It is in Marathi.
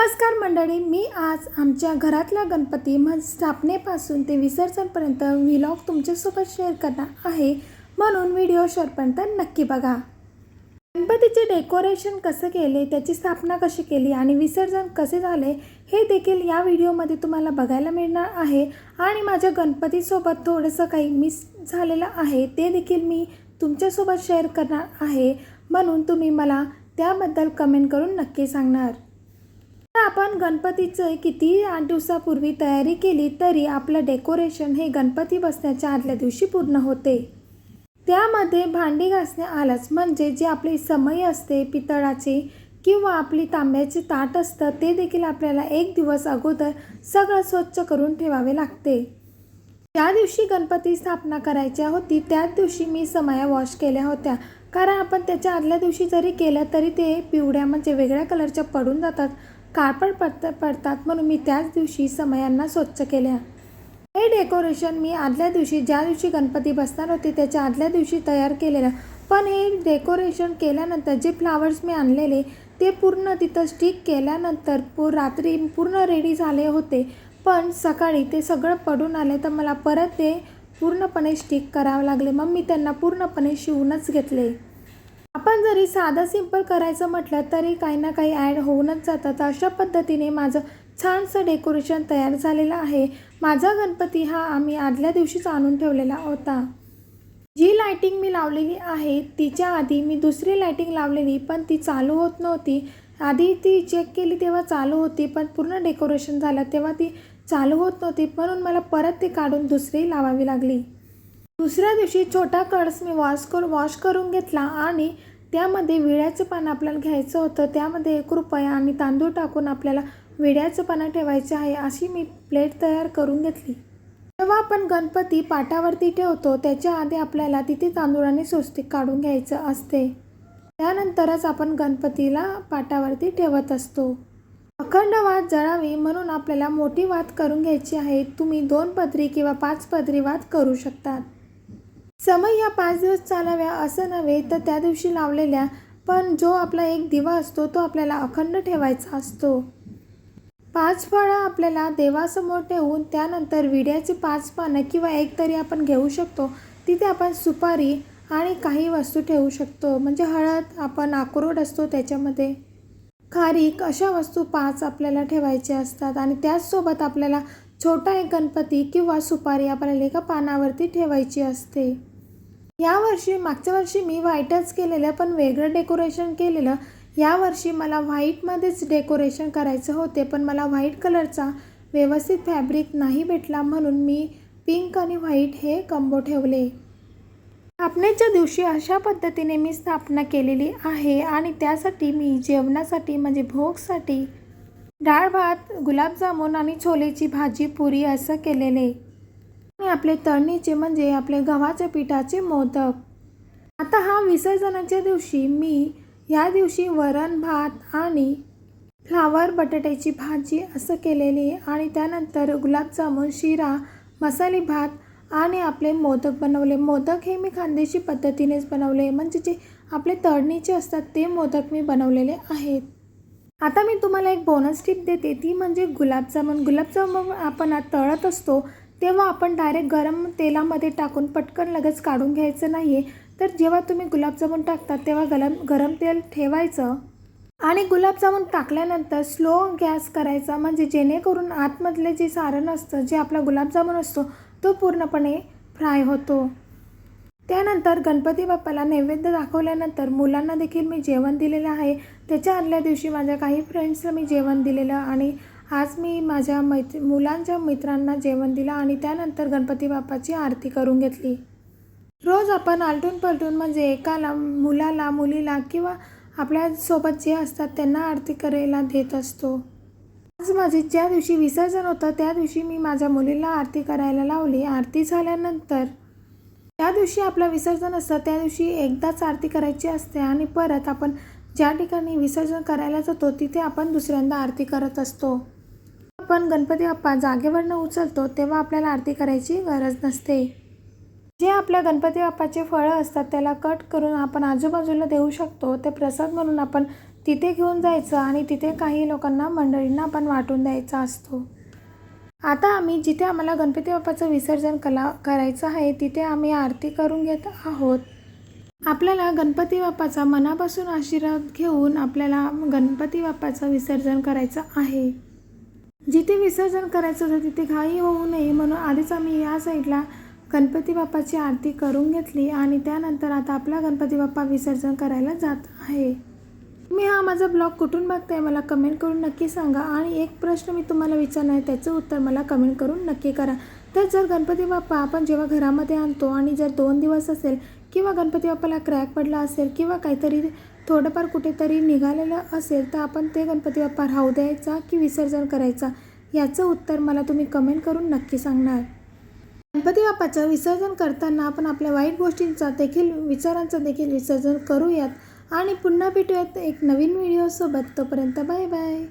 नमस्कार मंडळी मी आज आमच्या घरातला गणपती म्हणजे स्थापनेपासून ते विसर्जनपर्यंत व्हिलॉग तुमच्यासोबत शेअर करणार आहे. म्हणून व्हिडिओ शेअरपर्यंत नक्की बघा. गणपतीचे डेकोरेशन कसं केले त्याची स्थापना कशी केली आणि विसर्जन कसे झाले हे देखील या व्हिडिओमध्ये तुम्हाला बघायला मिळणार आहे. आणि माझ्या गणपतीसोबत थोडंसं काही मिस झालेलं आहे ते देखील मी तुमच्यासोबत शेअर करणार आहे. म्हणून तुम्ही मला त्याबद्दल कमेंट करून नक्की सांगणार. तर आपण गणपतीचं किती आठ दिवसापूर्वी तयारी केली तरी आपलं डेकोरेशन हे गणपती बसण्याच्या आदल्या दिवशी पूर्ण होते. त्यामध्ये भांडी घासणे आलंच म्हणजे जे आपली समई असते पितळाची किंवा आपली तांब्याचे ताट असतं ते देखील आपल्याला एक दिवस अगोदर सगळं स्वच्छ करून ठेवावे लागते. ज्या दिवशी गणपती स्थापना करायची होती त्याच दिवशी मी समया वॉश केल्या होत्या. कारण आपण त्याच्या आदल्या दिवशी जरी केलं तरी ते पिवळ्या म्हणजे वेगळ्या कलरच्या पडून जातात. काळपट पडत पडतात म्हणून मी त्याच दिवशी समयांना स्वच्छ केल्या. हे डेकोरेशन मी आदल्या दिवशी ज्या दिवशी गणपती बसणार होते त्याच्या आदल्या दिवशी तयार केलेलं. पण हे डेकोरेशन केल्यानंतर जे फ्लावर्स मी आणलेले ते पूर्ण तिथं स्टिक केल्यानंतर पू रात्री पूर्ण रेडी झाले होते. पण सकाळी ते सगळं पडून आले तर मला परत ते पूर्णपणे स्टिक करावं लागले. मग मी त्यांना पूर्णपणे शिवूनच घेतले. आपण जरी साधं सिंपल करायचं म्हटलं तरी काही ना काही ॲड होऊनच जातात तर अशा पद्धतीने माझं छानसं डेकोरेशन तयार झालेलं आहे. माझा गणपती हा आम्ही आदल्या दिवशीच आणून ठेवलेला होता. जी लायटिंग मी लावलेली आहे तिच्या आधी मी दुसरी लायटिंग लावलेली पण ती चालू होत नव्हती. आधी ती चेक केली तेव्हा चालू होती पण पूर्ण डेकोरेशन झालं तेव्हा ती चालू होत नव्हती. म्हणून मला परत ती काढून दुसरी लावावी लागली. दुसऱ्या दिवशी छोटा कळस मी वॉश कर वॉश करून घेतला आणि त्यामध्ये विड्याचं पान आपल्याला घ्यायचं होतं. त्यामध्ये एक रुपया आणि तांदूळ टाकून आपल्याला विड्याचं पानं ठेवायचे आहे अशी मी प्लेट तयार करून घेतली. जेव्हा आपण गणपती पाटावरती ठेवतो त्याच्या आधी आपल्याला तिथे तांदूळाने स्वस्तिक काढून घ्यायचं असते. त्यानंतरच आपण गणपतीला पाटावरती ठेवत असतो. अखंड वात जळावी म्हणून आपल्याला मोठी वात करून घ्यायची आहे. तुम्ही दोन पदरी किंवा पाच पदरी वात करू शकतात. समय या पाच दिवस चालाव्या असं नव्हे तर त्या दिवशी लावलेल्या पण जो आपला एक दिवा असतो तो आपल्याला अखंड ठेवायचा असतो. पाच फळं आपल्याला देवासमोर ठेवून त्यानंतर विड्याची पाच पानं किंवा एक तरी आपण घेऊ शकतो. तिथे आपण सुपारी आणि काही वस्तू ठेवू शकतो. म्हणजे हळद आपण अक्रोड असतो त्याच्यामध्ये. खारीक अशा वस्तू पाच आपल्याला ठेवायच्या असतात आणि त्याचसोबत आपल्याला छोटा एक गणपती किंवा सुपारी आपल्याला एका पानावरती ठेवायची असते. यावर्षी मागच्या वर्षी मी व्हाईटच केलेलं पण वेगळं डेकोरेशन केलेलं. यावर्षी मला व्हाईटमध्येच डेकोरेशन करायचं होते पण मला व्हाईट कलरचा व्यवस्थित फॅब्रिक नाही भेटला म्हणून मी पिंक आणि व्हाईट हे कंबो ठेवले. स्थापनेच्या दिवशी अशा पद्धतीने मी स्थापना केलेली आहे आणि त्यासाठी मी जेवणासाठी म्हणजे भोगसाठी डाळ भात गुलाबजामुन आणि छोलेची भाजी पुरी असं केलेले. आणि आपले तळणीचे म्हणजे आपले गव्हाच्या पिठाचे मोदक. आता हा विसर्जनाच्या दिवशी मी ह्या दिवशी वरण भात आणि फ्लावर बटाट्याची भाजी असं केलेली आणि त्यानंतर गुलाबजामुन शिरा मसाले भात आणि आपले मोदक बनवले. मोदक हे मी खानदेशी पद्धतीनेच बनवले. म्हणजे जे आपले तळणीचे असतात ते मोदक मी बनवलेले आहेत. आता मी तुम्हाला एक बोनस टिप देते. ती म्हणजे गुलाबजामुन गुलाबजामुन आपण आज तळत असतो. तेव्हा आपण डायरेक्ट गरम तेलामध्ये टाकून पटकन लगेच काढून घ्यायचं नाही आहे तर जेव्हा तुम्ही गुलाबजामुन टाकता तेव्हा गरम गरम तेल ठेवायचं. आणि गुलाबजामुन टाकल्यानंतर स्लो गॅस करायचा. म्हणजे जेणेकरून आतमधले जे सारण असतं जे आपला गुलाबजामुन असतो तो पूर्णपणे फ्राय होतो. त्यानंतर गणपती बाप्पाला नैवेद्य दाखवल्यानंतर मुलांना देखील मी जेवण दिलेलं आहे. त्याच्या आदल्या दिवशी माझ्या काही फ्रेंड्सला मी जेवण दिलेलं आणि आज मी माझ्या मैत्री मुलांच्या मित्रांना जेवण दिलं आणि त्यानंतर गणपती बाप्पाची आरती करून घेतली. रोज आपण आलटून पलटून म्हणजे एकाला मुलाला मुलीला किंवा आपल्यासोबत जे असतात त्यांना आरती करायला देत असतो. आज माझे ज्या दिवशी विसर्जन होतं त्या दिवशी मी माझ्या मुलीला आरती करायला लावली. आरती झाल्यानंतर त्या दिवशी आपलं विसर्जन असतं त्या दिवशी एकदाच आरती करायची असते आणि परत आपण ज्या ठिकाणी विसर्जन करायला जातो तिथे आपण दुसऱ्यांदा आरती करत असतो. आपण गणपती बाप्पा जागेवरनं उचलतो तेव्हा आपल्याला आरती करायची गरज नसते. जे आपल्या गणपती बाप्पाचे फळं असतात त्याला कट करून आपण आजूबाजूला देऊ शकतो. ते प्रसाद म्हणून आपण तिथे घेऊन जायचं आणि तिथे काही लोकांना मंडळींना आपण वाटून द्यायचा असतो. आता आम्ही जिथे आम्हाला गणपती बाप्पाचं विसर्जन कला करायचं आहे तिथे आम्ही आरती करून घेत आहोत. आपल्याला गणपती बाप्पाचा मनापासून आशीर्वाद घेऊन आपल्याला गणपती बाप्पाचं विसर्जन करायचं आहे. जिथे विसर्जन करायचं होतं तिथे घाई होऊ नये म्हणून आधीच आम्ही या साईडला गणपती बाप्पाची आरती करून घेतली आणि त्यानंतर आता आपला गणपती बाप्पा विसर्जन करायला जात आहे. मी हा माझा ब्लॉग कुठून बघताय मला कमेंट करून नक्की सांगा आणि एक प्रश्न मी तुम्हाला विचारणार आहे त्याचं उत्तर मला कमेंट करून नक्की करा. तर जर गणपती बाप्पा आपण जेव्हा घरामध्ये आणतो आणि जर दोन दिवस असेल किंवा गणपती बाप्पाला क्रॅक पडला असेल किंवा काहीतरी थोडंफार कुठेतरी निघालेलं असेल तर आपण ते गणपती बाप्पा राहू द्यायचा की विसर्जन करायचा? याचं उत्तर मला तुम्ही कमेंट करून नक्की सांगणार. गणपती बाप्पाचं विसर्जन करताना आपण आपल्या वाईट गोष्टींचा देखील विचारांचं देखील विसर्जन करूयात. आणि पुन्हा भेटूयात एक नवीन व्हिडिओसोबत तोपर्यंत बाय बाय